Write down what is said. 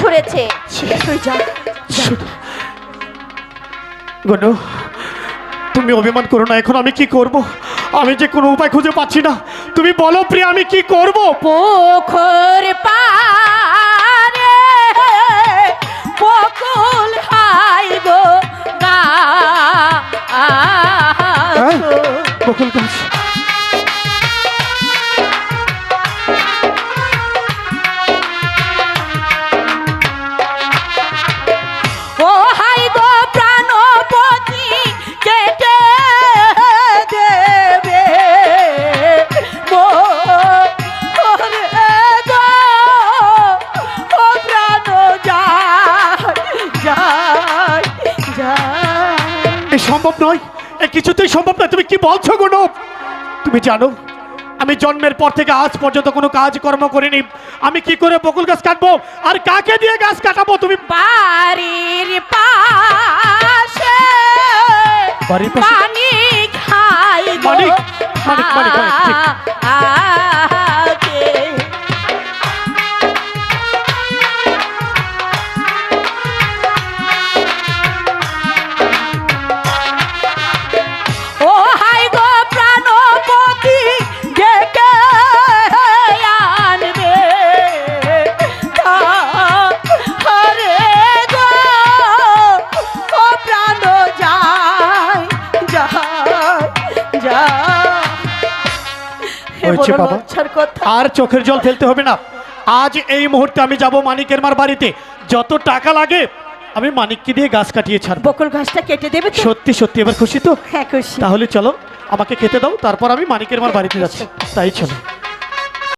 ছুঁড়েছে। তুই তুমি অভিমান করো না এখন আমি কি করব? আমি যে কোনো উপায় খুঁজে পাচ্ছি না। তুমি বলো প্রিয় আমি কি করব? পোখর পারে বকুল হাই গো হ্যাঁ? গা বকুল গাছ। সম্ভব নয়। এ কিছুতেই সম্ভব নয়। তুমি কি বলছো গনু তুমি জানো আমি জন্মের পর থেকে আজ পর্যন্ত কোনো কাজ কর্ম করিনি। আমি কি করে বকুল গাছ কাটবো? আর কাকে দিয়ে গাছ কাটাবো তুমি? বাড়ির পাশে? পানি খাই মানিক, মানিক, মানিক, মানিক, যায় হয়েছে বাবা। আর চোখের জল ফেলতে হবে না। আজ এই মুহূর্তে আমি যাব মানিকের মার বাড়িতে। যত টাকা লাগে আমি মানিককে দিয়ে গাছ কাটিয়ে ছাড়বো। বকুল গাছটা কেটে দেবে সত্যি সত্যি এবার খুশি তো? হ্যাঁ খুশি। তাহলে চলো আমাকে খেতে দাও তারপর আমি মানিকের মার বাড়িতে যাচ্ছি। তাই চলো।